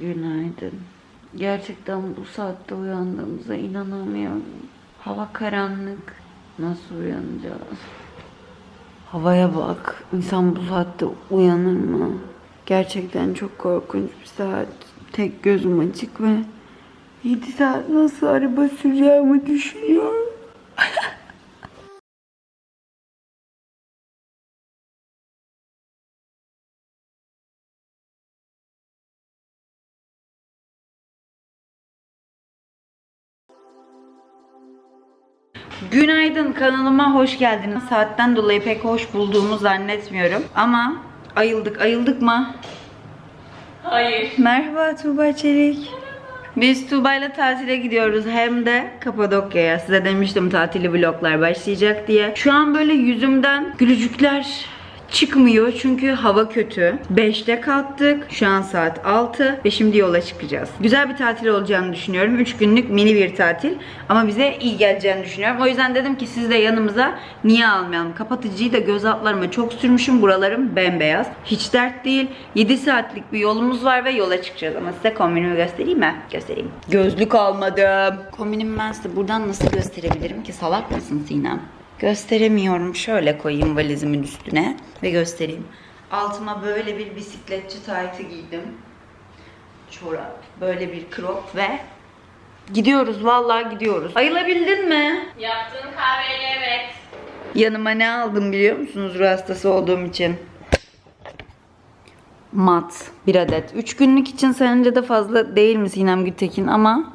Günaydın. Gerçekten bu saatte uyandığımıza inanamıyorum. Hava karanlık. Nasıl uyanacağız? Havaya bak. İnsan bu saatte uyanır mı? Gerçekten çok korkunç bir saat. Tek gözüm açık ve 7 saat nasıl araba süreceğimi düşünüyorum. Günaydın kanalıma hoş geldiniz. Saatten dolayı pek hoş bulduğumu zannetmiyorum. Ama ayıldık. Ayıldık mı? Hayır. Merhaba Tuğba Çelik. Biz Tuğba'yla tatile gidiyoruz hem de Kapadokya'ya. Size demiştim tatili vloglar başlayacak diye. Şu an böyle yüzümden gülücükler çıkmıyor çünkü hava kötü. 5'te kalktık. Şu an saat 6 ve şimdi yola çıkacağız. Güzel bir tatil olacağını düşünüyorum. 3 günlük mini bir tatil ama bize iyi geleceğini düşünüyorum. O yüzden dedim ki siz de yanımıza niye almayalım? Kapatıcıyı da göz altlarıma çok sürmüşüm. Buralarım bembeyaz. Hiç dert değil. 7 saatlik bir yolumuz var ve yola çıkacağız. Ama size kombinimi göstereyim mi? Göstereyim. Gözlük almadım. Kombinimi ben size buradan nasıl gösterebilirim ki? Salak mısın Sinem? Gösteremiyorum. Şöyle koyayım valizimin üstüne ve göstereyim. Altıma böyle bir bisikletçi taytı giydim. Çorap, böyle bir crop ve gidiyoruz vallahi gidiyoruz. Ayılabildin mi? Yaptığın kahveyle evet. Yanıma ne aldım biliyor musunuz ruh hastası olduğum için? Mat bir adet. 3 günlük için sence de fazla değil mi Sinem Gültekin ama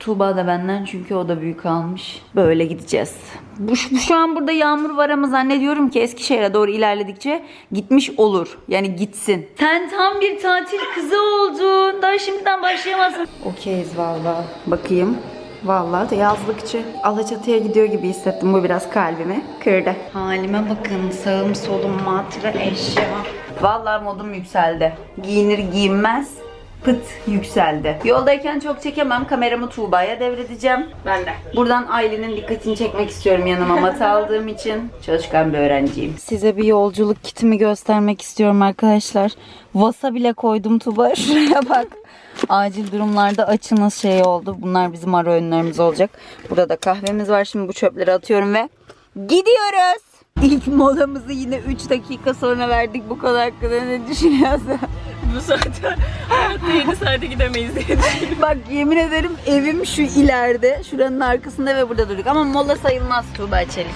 Tuğba da benden çünkü o da büyük almış. Böyle gideceğiz. Bu, şu- an burada yağmur var ama zannediyorum ki Eskişehir'e doğru ilerledikçe gitmiş olur. Yani gitsin. Sen tam bir tatil kızı oldun. Daha şimdiden başlayamazsın. Okeyiz valla. Bakayım. Vallahi de yazlıkçı. Alaçatı'ya gidiyor gibi hissettim. Bu biraz kalbimi kırdı. Halime bakın. Sağım solum mat ve eşya. Vallahi modum yükseldi. Giyinir giyinmez pıt yükseldi. Yoldayken çok çekemem. Kameramı Tuğba'ya devredeceğim. Ben de. Buradan ailenin dikkatini çekmek istiyorum yanıma mat aldığım için. Çalışkan bir öğrenciyim. Size bir yolculuk kitimi göstermek istiyorum arkadaşlar. Vasa bile koydum Tuba. Şuraya bak. Acil durumlarda açınız şey oldu. Bunlar bizim ara önlerimiz olacak. Burada da kahvemiz var. Şimdi bu çöpleri atıyorum ve gidiyoruz. İlk molamızı yine 3 dakika sonra verdik. Bu konu hakkında ne düşünüyorsun? Bu saatte hayatta 7 saate gidemeyiz diye düşünüyorum. Bak yemin ederim evim şu ileride. Şuranın arkasında ve burada durduk. Ama mola sayılmaz Tuğba Çelik.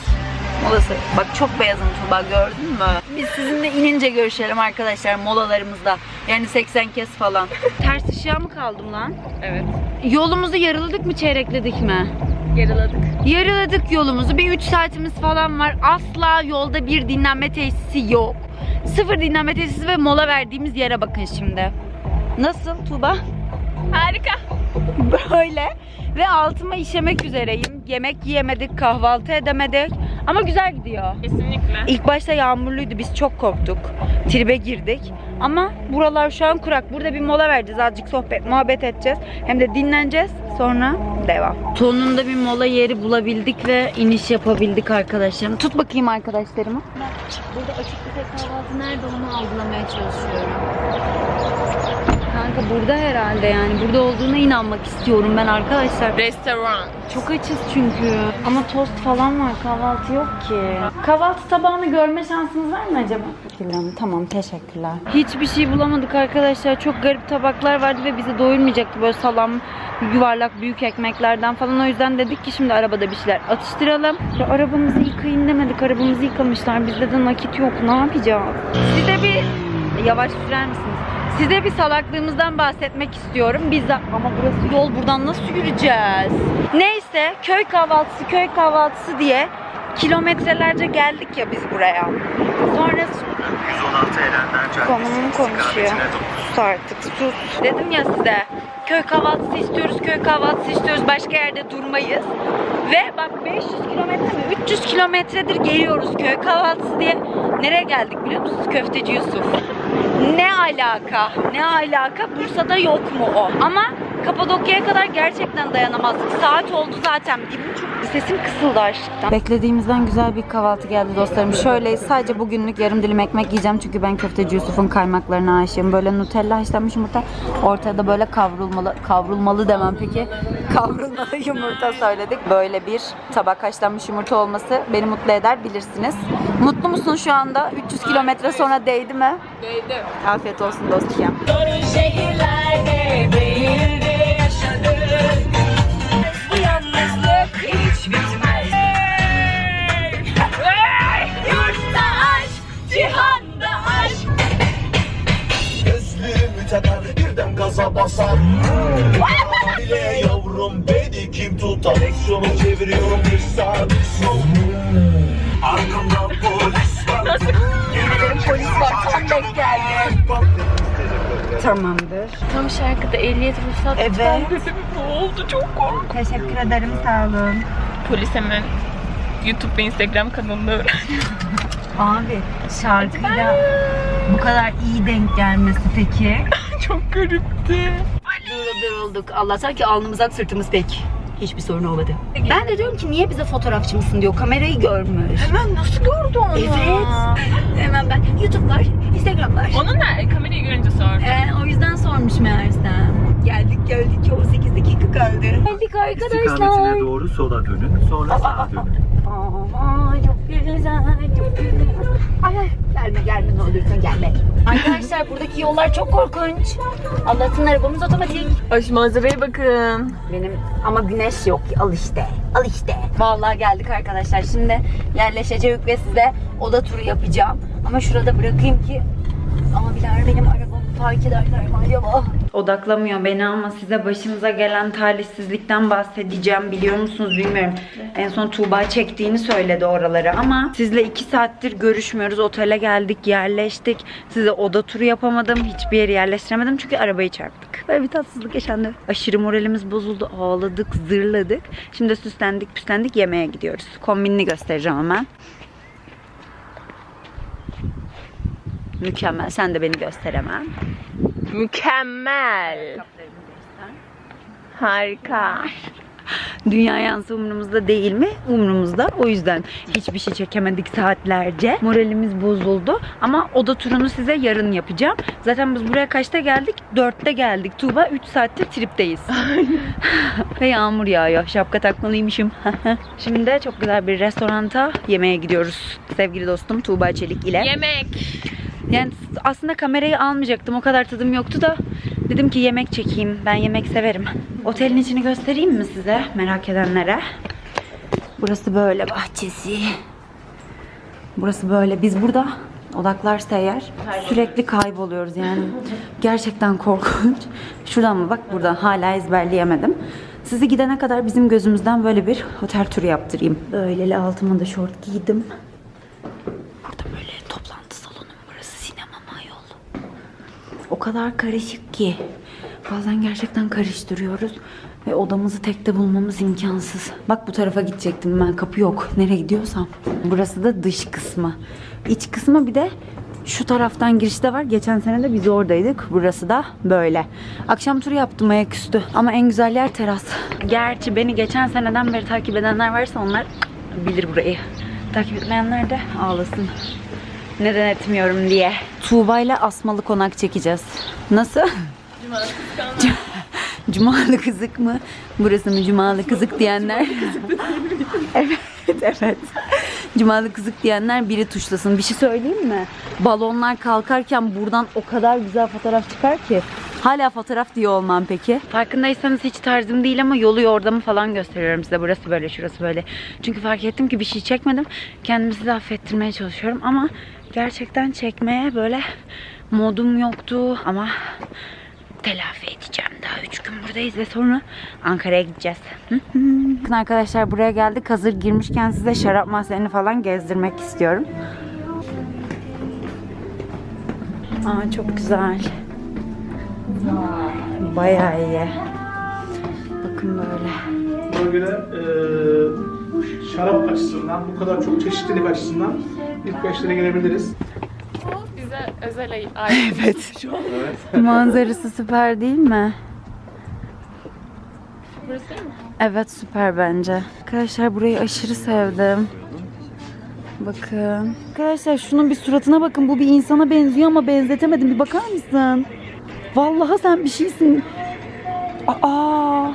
Say- Bak çok beyazım Tuğba gördün mü? Biz sizinle inince görüşelim arkadaşlar molalarımızda. Yani 80 kez falan. Ters ışığa mı kaldım lan? Evet. Yolumuzu yarıladık mı çeyrekledik mi? Yarıladık. Yarıladık yolumuzu. Bir 3 saatimiz falan var. Asla yolda bir dinlenme tesisi yok. Sıfır dinlenme tesisi ve mola verdiğimiz yere bakın şimdi. Nasıl Tuğba? Harika. Böyle. Ve altıma işemek üzereyim. Yemek yiyemedik, kahvaltı edemedik. Ama güzel gidiyor. Kesinlikle. İlk başta yağmurluydu. Biz çok korktuk. Tribe girdik. Ama buralar şu an kurak. Burada bir mola vereceğiz. Azıcık sohbet, muhabbet edeceğiz. Hem de dinleneceğiz. Sonra devam. Sonunda bir mola yeri bulabildik ve iniş yapabildik arkadaşlarım. Tut bakayım arkadaşlarımı. Burada açık büfe kahvaltı nerede onu algılamaya çalışıyorum. Kanka burada herhalde yani. Burada olduğuna inanmak istiyorum ben arkadaşlar. Restoran. Çok açız çünkü. Ama tost falan var. Kahvaltı yok ki. Kahvaltı tabağını görme şansınız var mı acaba? Tamam teşekkürler. Hiçbir şey bulamadık arkadaşlar. Çok garip tabaklar vardı ve bizi doyurmayacaktı. Böyle salam, yuvarlak büyük ekmeklerden falan. O yüzden dedik ki şimdi arabada bir şeyler atıştıralım. Ya arabamızı yıkayın demedik. Arabamızı yıkamışlar. Bizde de nakit yok. Ne yapacağız? Size bir... Yavaş sürer misiniz? Size bir salaklığımızdan bahsetmek istiyorum. Biz de ama burası yol buradan nasıl yürüyeceğiz? Neyse köy kahvaltısı köy kahvaltısı diye kilometrelerce geldik ya biz buraya. Sonra 116 Erenler Caddesi konumu konuşuyor. Sus artık sus. Dedim ya size köy kahvaltısı istiyoruz köy kahvaltısı istiyoruz başka yerde durmayız. Ve bak 500 kilometre mi 300 kilometredir geliyoruz köy kahvaltısı diye. Nereye geldik biliyor musunuz? Köfteci Yusuf. Ne alaka? Ne alaka? Bursa'da yok mu o? Ama Kapadokya'ya kadar gerçekten dayanamazdık. Saat oldu zaten. Bir buçuk. Sesim kısıldı açlıktan. Beklediğimizden güzel bir kahvaltı geldi dostlarım. Şöyle sadece bugünlük yarım dilim ekmek yiyeceğim. Çünkü ben köfteci Yusuf'un kaymaklarına aşığım. Böyle Nutella haşlanmış yumurta. Ortada böyle kavrulmalı, kavrulmalı demem peki. Kavrulmalı yumurta söyledik. Böyle bir tabak haşlanmış yumurta olması beni mutlu eder bilirsiniz. Mutlu musun şu anda? 300 kilometre sonra değdi mi? Değdi. Afiyet olsun dostum. şehirlerde gaza basar Bile yavrum beni kim tutar Direksiyonu çeviriyorum bir sağ bir sol Arkamda polis var Polis var, tam denk geldi. Tamamdır. Tam şarkıda ehliyet ruhsat Evet. Ne oldu çok korktum. Teşekkür ederim sağ olun. Polis hemen YouTube ve Instagram kanalını. Abi şarkıyla bu kadar iyi denk gelmesi peki? çok garipti. Durulduk. Allah'tan ki alnımız sırtımız tek. Hiçbir sorun olmadı. Ben de diyorum ki niye bize fotoğrafçı mısın diyor. Kamerayı görmüş. Hemen nasıl gördü onu? Evet. Hemen ben YouTube var, Instagram var. Onun ne? Kamerayı görünce sordu. Ee, o yüzden sormuş meğersem. Geldik geldik 18 dakika kaldı. Geldik İstikametine arkadaşlar. doğru sola dönün, sonra sağa dönün. Aa, güzel. Ay, ay, gelme gelme ne olursun gelme. Arkadaşlar buradaki yollar çok korkunç. Allah'tan arabamız otomatik. Ay şu manzaraya bakın. Benim ama güneş yok. Al işte. Al işte. Vallahi geldik arkadaşlar. Şimdi yerleşeceğiz ve size oda turu yapacağım. Ama şurada bırakayım ki abiler benim arabamı fark ederler mi acaba? Odaklamıyor beni ama size başımıza gelen talihsizlikten bahsedeceğim. Biliyor musunuz bilmiyorum. En son Tuğba çektiğini söyledi oraları ama sizle iki saattir görüşmüyoruz. Otele geldik, yerleştik. Size oda turu yapamadım. Hiçbir yere yerleştiremedim çünkü arabayı çarptık. Böyle bir tatsızlık yaşandı. Aşırı moralimiz bozuldu. Ağladık, zırladık. Şimdi süslendik, püslendik yemeğe gidiyoruz. Kombinini göstereceğim hemen. Mükemmel. Sen de beni göster hemen. Mükemmel. Harika. Dünya yansı umurumuzda değil mi? Umurumuzda. O yüzden hiçbir şey çekemedik saatlerce. Moralimiz bozuldu. Ama oda turunu size yarın yapacağım. Zaten biz buraya kaçta geldik? Dörtte geldik. Tuğba 3 saattir tripteyiz. Ve yağmur yağıyor. Şapka takmalıymışım. Şimdi de çok güzel bir restoranta yemeğe gidiyoruz. Sevgili dostum Tuğba Çelik ile. Yemek. Yani aslında kamerayı almayacaktım. O kadar tadım yoktu da dedim ki yemek çekeyim. Ben yemek severim. Otelin içini göstereyim mi size merak edenlere? Burası böyle bahçesi. Burası böyle. Biz burada odaklarsa eğer sürekli kayboluyoruz yani. Gerçekten korkunç. Şuradan mı? Bak buradan. Hala ezberleyemedim. Sizi gidene kadar bizim gözümüzden böyle bir otel turu yaptırayım. Böyle altıma da şort giydim. Burada böyle toplantı salonu mu burası sinema mı yol? O kadar karışık ki. Bazen gerçekten karıştırıyoruz. Ve odamızı tekte bulmamız imkansız. Bak bu tarafa gidecektim ben. Kapı yok. Nereye gidiyorsam. Burası da dış kısmı. İç kısmı bir de şu taraftan girişte var. Geçen sene de biz oradaydık. Burası da böyle. Akşam turu yaptım ayaküstü. Ama en güzel yer teras. Gerçi beni geçen seneden beri takip edenler varsa onlar bilir burayı. Takip etmeyenler de ağlasın. Neden etmiyorum diye. Tuğba ile asmalı konak çekeceğiz. Nasıl? Cumalı kızık mı? Burası mı cumalı kızık diyenler? evet, evet. Cumalı kızık diyenler biri tuşlasın. Bir şey söyleyeyim mi? Balonlar kalkarken buradan o kadar güzel fotoğraf çıkar ki. Hala fotoğraf diye olmam peki. Farkındaysanız hiç tarzım değil ama yolu yordamı falan gösteriyorum size. Burası böyle, şurası böyle. Çünkü fark ettim ki bir şey çekmedim. Kendimi size affettirmeye çalışıyorum ama gerçekten çekmeye böyle modum yoktu ama telafi edeceğim. Daha üç gün buradayız ve sonra Ankara'ya gideceğiz. Bakın arkadaşlar buraya geldik. Hazır girmişken size şarap mahzenini falan gezdirmek istiyorum. Aa çok güzel. Bayağı iyi. Bakın böyle. Buna göre e, şarap açısından, bu kadar çok çeşitlilik açısından ilk beşlere gelebiliriz. Bu bize özel ay- ait. Manzarası süper değil mi? Burası değil mi? Evet süper bence. Arkadaşlar burayı aşırı sevdim. Bakın. Arkadaşlar şunun bir suratına bakın. Bu bir insana benziyor ama benzetemedim. Bir bakar mısın? Vallahi sen bir şeysin. Aa!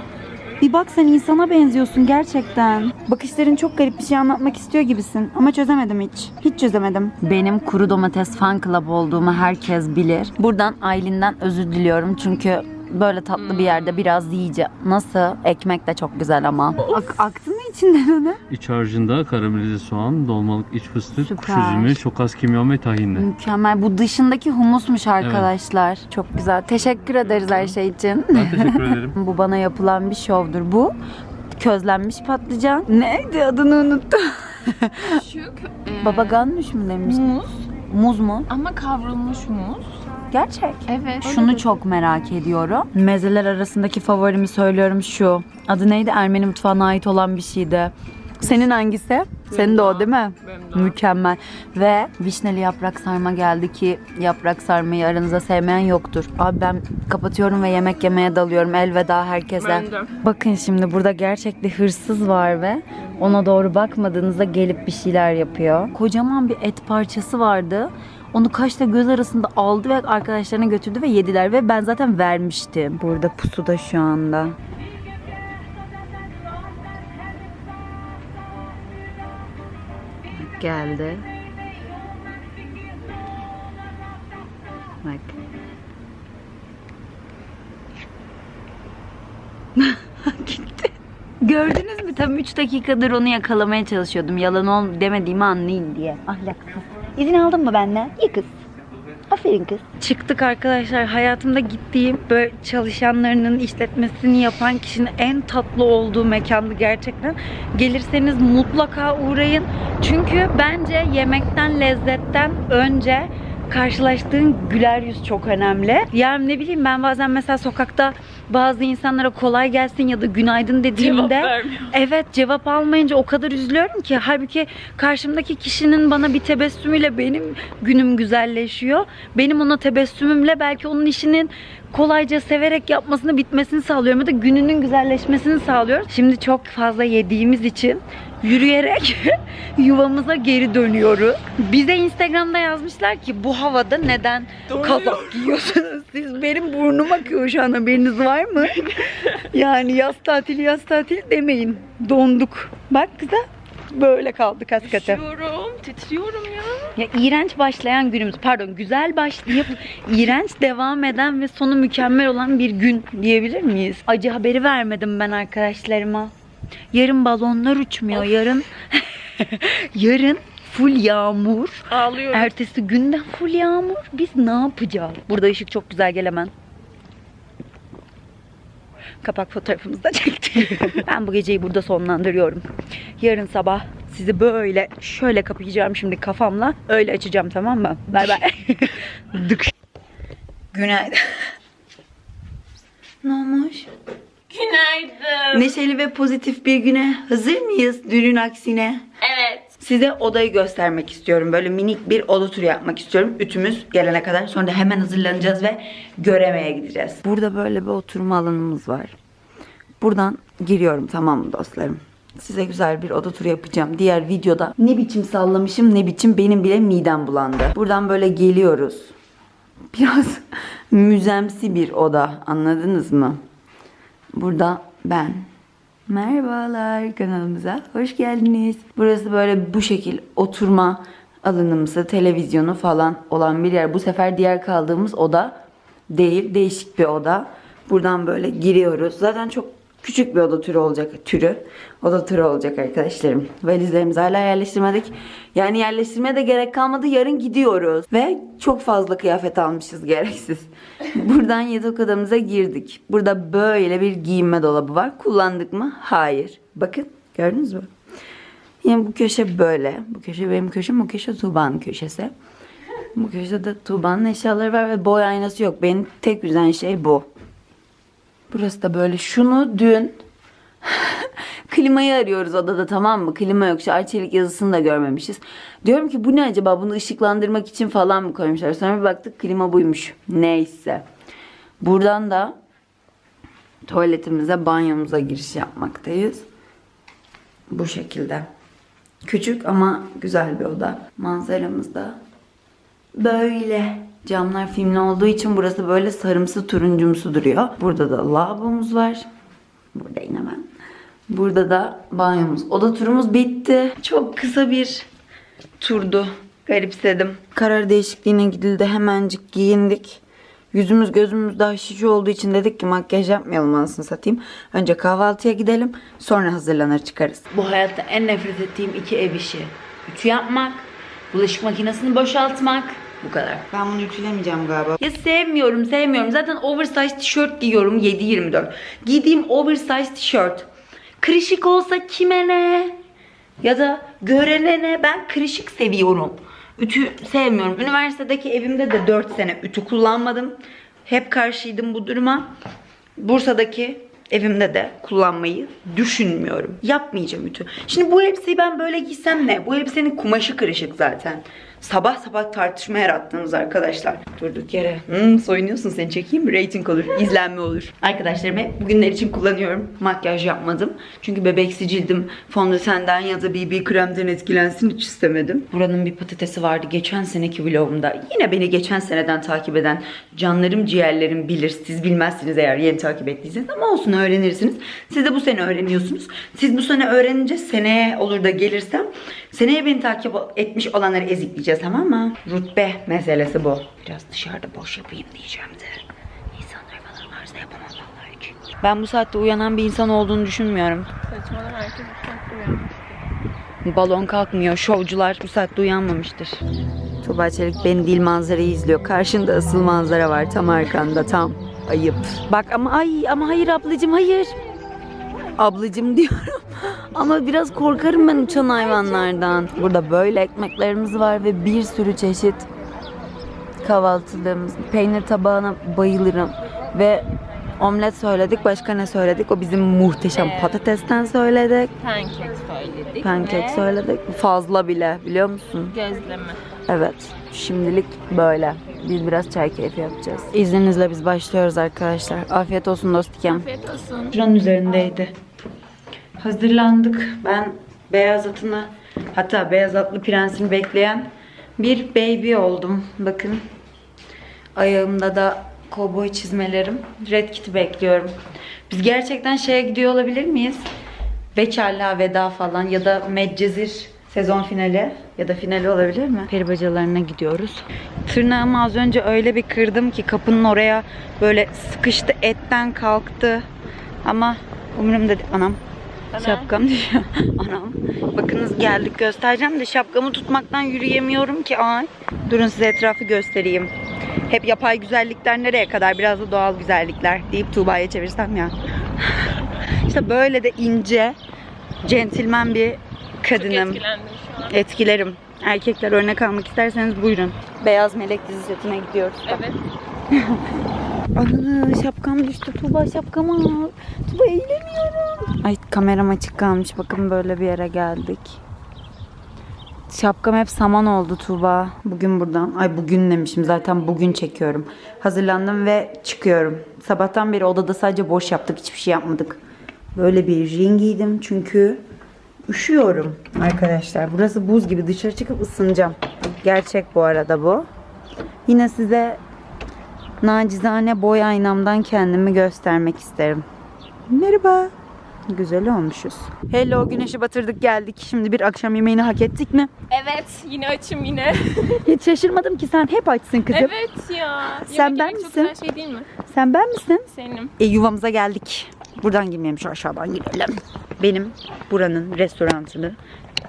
Bir bak sen insana benziyorsun gerçekten. Bakışların çok garip bir şey anlatmak istiyor gibisin. Ama çözemedim hiç. Hiç çözemedim. Benim kuru domates fan club olduğumu herkes bilir. Buradan Aylin'den özür diliyorum. Çünkü böyle tatlı bir yerde biraz yiyeceğim. Nasıl? Ekmek de çok güzel ama. Ak- aktı içinden onu? İç harcında karamelize soğan, dolmalık iç fıstık, kuş Süper. üzümü, çok az kimyon ve tahinle. Mükemmel. Bu dışındaki humusmuş arkadaşlar. Çok güzel. Teşekkür ederiz her şey için. Ben teşekkür ederim. Bu bana yapılan bir şovdur. Bu közlenmiş patlıcan. Neydi adını unuttum. Şu e, Baba ganoush mu demiş? muz Muz mu? ama kavrulmuş muz. Gerçek. Evet. Şunu çok merak ediyorum. Mezeler arasındaki favorimi söylüyorum şu. Adı neydi? Ermeni mutfağına ait olan bir şeydi. Senin hangisi? Senin de o değil mi? Mükemmel. Ve vişneli yaprak sarma geldi ki yaprak sarmayı aranızda sevmeyen yoktur. Abi ben kapatıyorum ve yemek yemeye dalıyorum. Elveda herkese. Ben de. Bakın şimdi burada gerçek bir hırsız var ve ona doğru bakmadığınızda gelip bir şeyler yapıyor. Kocaman bir et parçası vardı. Onu kaşla göz arasında aldı ve arkadaşlarına götürdü ve yediler ve ben zaten vermiştim. Burada pusuda şu anda. Geldi. Bak. Gitti. Gördünüz mü? Tam 3 dakikadır onu yakalamaya çalışıyordum. Yalan ol demediğimi anlayın diye. Ahlaksız. İzin aldın mı benden? İyi kız. Aferin kız. Çıktık arkadaşlar. Hayatımda gittiğim böyle çalışanlarının işletmesini yapan kişinin en tatlı olduğu mekandı gerçekten. Gelirseniz mutlaka uğrayın. Çünkü bence yemekten, lezzetten önce karşılaştığın güler yüz çok önemli. Yani ne bileyim ben bazen mesela sokakta bazı insanlara kolay gelsin ya da günaydın dediğimde Cevap. Evet cevap almayınca o kadar üzülüyorum ki halbuki karşımdaki kişinin bana bir tebessümüyle benim günüm güzelleşiyor. Benim ona tebessümümle belki onun işinin kolayca severek yapmasını bitmesini sağlıyorum ya da gününün güzelleşmesini sağlıyoruz. Şimdi çok fazla yediğimiz için yürüyerek yuvamıza geri dönüyoruz. Bize Instagram'da yazmışlar ki bu havada neden kazak giyiyorsunuz siz? Benim burnum akıyor şu an haberiniz var mı? yani yaz tatili yaz tatili demeyin. Donduk. Bak kıza böyle kaldık hakikaten. Üşüyorum, titriyorum ya. Ya iğrenç başlayan günümüz, pardon güzel başlayıp iğrenç devam eden ve sonu mükemmel olan bir gün diyebilir miyiz? Acı haberi vermedim ben arkadaşlarıma. Yarın balonlar uçmuyor, yarın yarın full yağmur. Ağlıyorum. Ertesi günden full yağmur. Biz ne yapacağız? Burada ışık çok güzel gelemem. Kapak fotoğrafımızı da çektik. ben bu geceyi burada sonlandırıyorum. Yarın sabah sizi böyle şöyle kapayacağım şimdi kafamla. Öyle açacağım tamam mı? Bay bay. Günaydın. ne olmuş? Günaydın. Neşeli ve pozitif bir güne hazır mıyız? Dünün aksine. Evet. Size odayı göstermek istiyorum. Böyle minik bir oda turu yapmak istiyorum. Ütümüz gelene kadar. Sonra da hemen hazırlanacağız ve göremeye gideceğiz. Burada böyle bir oturma alanımız var. Buradan giriyorum tamam mı dostlarım? Size güzel bir oda turu yapacağım. Diğer videoda ne biçim sallamışım ne biçim benim bile midem bulandı. Buradan böyle geliyoruz. Biraz müzemsi bir oda anladınız mı? Burada ben. Merhabalar kanalımıza hoş geldiniz. Burası böyle bu şekil oturma alanımızı, televizyonu falan olan bir yer. Bu sefer diğer kaldığımız oda değil, değişik bir oda. Buradan böyle giriyoruz. Zaten çok küçük bir oda türü olacak. Türü. Oda türü olacak arkadaşlarım. Valizlerimizi hala yerleştirmedik. Yani yerleştirmeye de gerek kalmadı. Yarın gidiyoruz. Ve çok fazla kıyafet almışız gereksiz. Buradan yatak odamıza girdik. Burada böyle bir giyinme dolabı var. Kullandık mı? Hayır. Bakın gördünüz mü? Yine bu köşe böyle. Bu köşe benim köşem. Bu köşe Tuğba'nın köşesi. Bu köşede Tuğba'nın eşyaları var ve boy aynası yok. Benim tek üzen şey bu. Burası da böyle. Şunu dün klimayı arıyoruz odada tamam mı? Klima yok. Şu Arçelik yazısını da görmemişiz. Diyorum ki bu ne acaba? Bunu ışıklandırmak için falan mı koymuşlar? Sonra bir baktık klima buymuş. Neyse. Buradan da tuvaletimize, banyomuza giriş yapmaktayız. Bu şekilde. Küçük ama güzel bir oda. Manzaramız da böyle. Camlar filmli olduğu için burası böyle sarımsı turuncumsu duruyor. Burada da lavabomuz var. Burada yine ben. Burada da banyomuz. Oda turumuz bitti. Çok kısa bir turdu. Garipsedim. Karar değişikliğine gidildi. Hemencik giyindik. Yüzümüz gözümüz daha şiş olduğu için dedik ki makyaj yapmayalım anasını satayım. Önce kahvaltıya gidelim. Sonra hazırlanır çıkarız. Bu hayatta en nefret ettiğim iki ev işi. Ütü yapmak, bulaşık makinesini boşaltmak. Bu kadar. Ben bunu ütülemeyeceğim galiba. Ya sevmiyorum sevmiyorum. Zaten oversize tişört giyiyorum 7-24. Giydiğim oversize tişört. Kırışık olsa kime ne? Ya da görene ne? Ben kırışık seviyorum. Ütü sevmiyorum. Üniversitedeki evimde de 4 sene ütü kullanmadım. Hep karşıydım bu duruma. Bursa'daki evimde de kullanmayı düşünmüyorum. Yapmayacağım ütü. Şimdi bu elbiseyi ben böyle giysem ne? Bu elbisenin kumaşı kırışık zaten. Sabah sabah tartışma yarattınız arkadaşlar. Durduk yere. Hmm, soyunuyorsun seni çekeyim? Rating olur, izlenme olur. Arkadaşlarım hep bugünler için kullanıyorum. Makyaj yapmadım. Çünkü bebeksi cildim fondötenden ya da BB kremden etkilensin hiç istemedim. Buranın bir patatesi vardı geçen seneki vlogumda. Yine beni geçen seneden takip eden canlarım ciğerlerim bilir. Siz bilmezsiniz eğer yeni takip ettiyseniz ama olsun öğrenirsiniz. Siz de bu sene öğreniyorsunuz. Siz bu sene öğrenince seneye olur da gelirsem seneye beni takip etmiş olanları ezikleyeceğiz tamam mı? Rütbe meselesi bu. Biraz dışarıda boş yapayım diyeceğim de. İnsanlar falan varsa yapamam vallahi. Ben bu saatte uyanan bir insan olduğunu düşünmüyorum. Saçmalama herkes bu saatte uyanmış. Balon kalkmıyor. Şovcular bu saatte uyanmamıştır. Tuğba Çelik beni değil manzarayı izliyor. Karşında asıl manzara var tam arkanda tam. Ayıp. Bak ama ay ama hayır ablacığım hayır. Ablacığım diyorum. Ama biraz korkarım ben uçan hayvanlardan. Burada böyle ekmeklerimiz var ve bir sürü çeşit kahvaltılığımız. Peynir tabağına bayılırım. Ve omlet söyledik. Başka ne söyledik? O bizim muhteşem Evet. patatesten söyledik. Pankek söyledik. Pankek ve söyledik. Fazla bile biliyor musun? Gözleme. Evet. Şimdilik böyle. Biz biraz çay keyfi yapacağız. İzninizle biz başlıyoruz arkadaşlar. Afiyet olsun dostikem. Afiyet olsun. Şuranın üzerindeydi. Hazırlandık. Ben beyaz atını hatta beyaz atlı prensini bekleyen bir baby oldum. Bakın. Ayağımda da kovboy çizmelerim. Red Kit'i bekliyorum. Biz gerçekten şeye gidiyor olabilir miyiz? Bekarlığa veda falan ya da Medcezir sezon finali ya da finali olabilir mi? Peri bacalarına gidiyoruz. Tırnağımı az önce öyle bir kırdım ki kapının oraya böyle sıkıştı etten kalktı. Ama umurumda değil. Anam. Şapkam düşüyor. Anam. Bakınız geldik göstereceğim de şapkamı tutmaktan yürüyemiyorum ki. Ay. Durun size etrafı göstereyim. Hep yapay güzellikler nereye kadar? Biraz da doğal güzellikler deyip Tuğba'ya çevirsem ya. işte böyle de ince, centilmen bir kadınım. Etkilerim. Erkekler örnek almak isterseniz buyurun. Beyaz Melek dizi setine gidiyoruz. Evet. Ana şapkam düştü. Tuğba şapkamı al. Tuğba eğleniyorum. Ay kameram açık kalmış. Bakın böyle bir yere geldik. Şapkam hep saman oldu Tuğba. Bugün buradan. Ay bugün demişim. Zaten bugün çekiyorum. Hazırlandım ve çıkıyorum. Sabahtan beri odada sadece boş yaptık. Hiçbir şey yapmadık. Böyle bir jean giydim çünkü üşüyorum arkadaşlar. Burası buz gibi. Dışarı çıkıp ısınacağım. Gerçek bu arada bu. Yine size Nacizane boy aynamdan kendimi göstermek isterim. Merhaba. Güzel olmuşuz. Hello güneşi batırdık geldik. Şimdi bir akşam yemeğini hak ettik mi? Evet. Yine açım yine. Hiç şaşırmadım ki sen hep açsın kızım. evet ya. Sen Yemek ben yemek çok misin? güzel şey değil mi? Sen ben misin? Senin. E, yuvamıza geldik. Buradan girmeyelim şu aşağıdan girelim. Benim buranın restorantını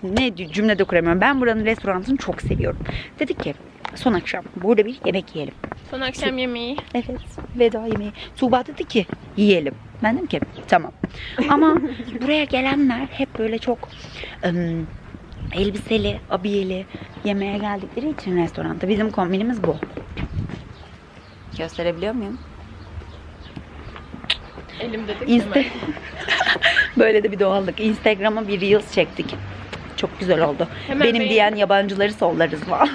ne di- cümle de kuramıyorum. Ben buranın restorantını çok seviyorum. Dedik ki son akşam burada bir yemek yiyelim. Son akşam yemeği. Evet veda yemeği. Tuğba dedi ki yiyelim. Ben dedim ki tamam. Ama buraya gelenler hep böyle çok ım, elbiseli, abiyeli yemeğe geldikleri için restoranda. Bizim kombinimiz bu. Gösterebiliyor muyum? Elimde de Insta böyle de bir doğallık. Instagram'a bir Reels çektik. Çok güzel oldu. Hemen Benim beğen. diyen yabancıları sollarız var.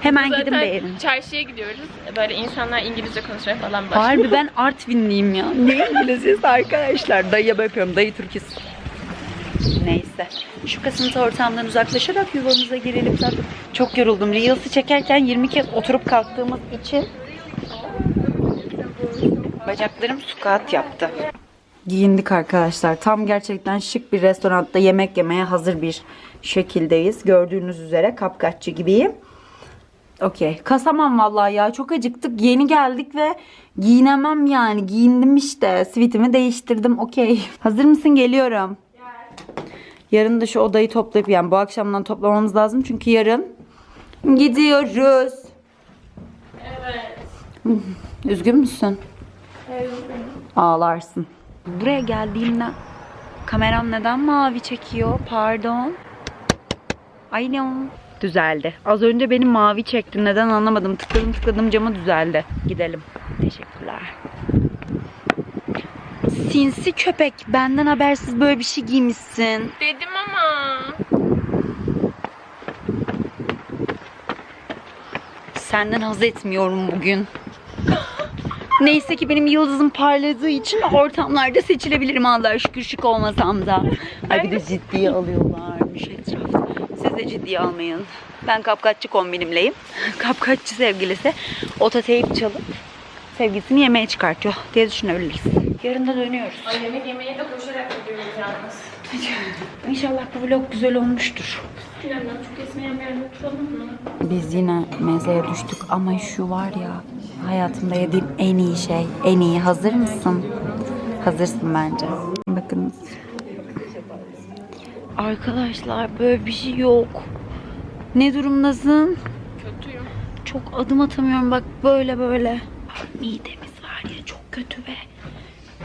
Hemen gidin Zaten beğenin. çarşıya gidiyoruz. Böyle insanlar İngilizce konuşmaya falan başlıyor. Harbi ben Artvinliyim ya. Ne İngilizcesi arkadaşlar. Dayıya yapıyorum. Dayı Türküs. Neyse. Şu kasıntı ortamdan uzaklaşarak yuvamıza girelim zaten. Çok yoruldum. Reels'i çekerken 20 kez oturup kalktığımız için bacaklarım squat yaptı. Giyindik arkadaşlar. Tam gerçekten şık bir restoranda yemek yemeye hazır bir şekildeyiz. Gördüğünüz üzere kapkaççı gibiyim. Okey. Kasamam vallahi ya. Çok acıktık. Yeni geldik ve giyinemem yani. Giyindim işte. Sivitimi değiştirdim. Okey. Hazır mısın? Geliyorum. Yarın da şu odayı toplayıp yani bu akşamdan toplamamız lazım. Çünkü yarın gidiyoruz. Evet. Üzgün müsün? Evet. Ağlarsın. Buraya geldiğimde kameram neden mavi çekiyor? Pardon. Ay ne? Düzeldi. Az önce benim mavi çekti. Neden anlamadım. Tıkladım tıkladım cama düzeldi. Gidelim. Teşekkürler. Sinsi köpek. Benden habersiz böyle bir şey giymişsin. Dedim ama. Senden haz etmiyorum bugün. Neyse ki benim yıldızım parladığı için ortamlarda seçilebilirim Allah'a şükür şık olmasam da. Ay bir de ciddiye alıyorlarmış etrafta. Siz de ciddiye almayın. Ben kapkaççı kombinimleyim. Kapkaççı sevgilisi ototeyip çalıp sevgilisini yemeğe çıkartıyor diye düşünebiliriz. Yarın da dönüyoruz. Ay yemek yemeye de koşarak gidiyoruz yalnız. İnşallah bu vlog güzel olmuştur. Bilmiyorum çok esmeyen bir yerde oturalım mı? Biz yine mezeye düştük ama şu var ya hayatımda yediğim en iyi şey. En iyi. Hazır mısın? Hazırsın bence. Bakınız. Arkadaşlar böyle bir şey yok. Ne durumdasın? Kötüyüm. Çok adım atamıyorum bak böyle böyle. Midemiz var ya çok kötü ve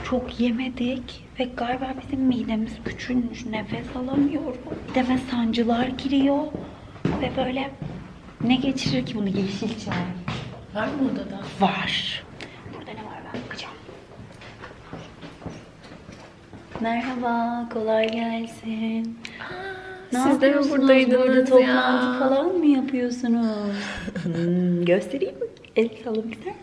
çok yemedik ve galiba bizim midemiz küçülmüş nefes alamıyorum. Mideme sancılar giriyor ve böyle ne geçirir ki bunu yeşil çay? Var mı odada? Var. Burada ne var ben bakacağım. Merhaba, kolay gelsin. Ne siz de mi yapıyorsunuz? buradaydınız Burada ya? toplantı falan mı yapıyorsunuz? hmm, göstereyim mi? El ister misin?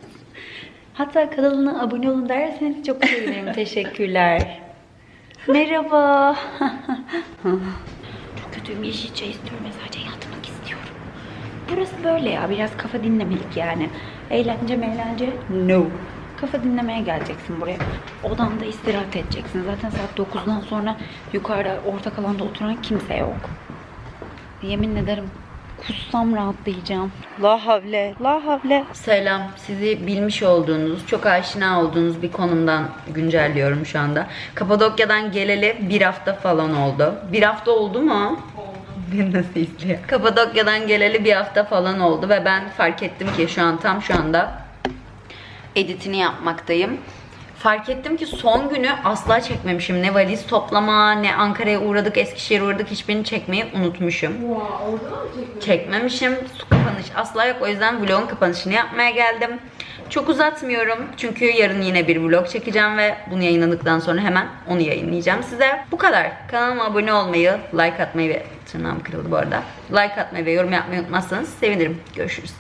Hatta kanalına abone olun derseniz çok sevinirim. Teşekkürler. Merhaba. çok kötüyüm. Yeşil çay istiyorum istiyorum. Burası böyle ya. Biraz kafa dinlemelik yani. Eğlence meğlence no. Kafa dinlemeye geleceksin buraya. Odanda istirahat edeceksin. Zaten saat 9'dan sonra yukarıda ortak alanda oturan kimse yok. Yemin ederim kussam rahatlayacağım. La havle, la havle. Selam. Sizi bilmiş olduğunuz, çok aşina olduğunuz bir konumdan güncelliyorum şu anda. Kapadokya'dan geleli bir hafta falan oldu. Bir hafta oldu mu? Beni nasıl izliyor? Kapadokya'dan geleli bir hafta falan oldu ve ben fark ettim ki şu an tam şu anda editini yapmaktayım. Fark ettim ki son günü asla çekmemişim. Ne valiz toplama, ne Ankara'ya uğradık, Eskişehir'e uğradık hiçbirini çekmeyi unutmuşum. Çekmemişim. Su kapanış asla yok. O yüzden vlogun kapanışını yapmaya geldim. Çok uzatmıyorum. Çünkü yarın yine bir vlog çekeceğim ve bunu yayınladıktan sonra hemen onu yayınlayacağım size. Bu kadar. Kanalıma abone olmayı, like atmayı ve tırnağım kırıldı bu arada. Like atmayı ve yorum yapmayı unutmazsanız sevinirim. Görüşürüz.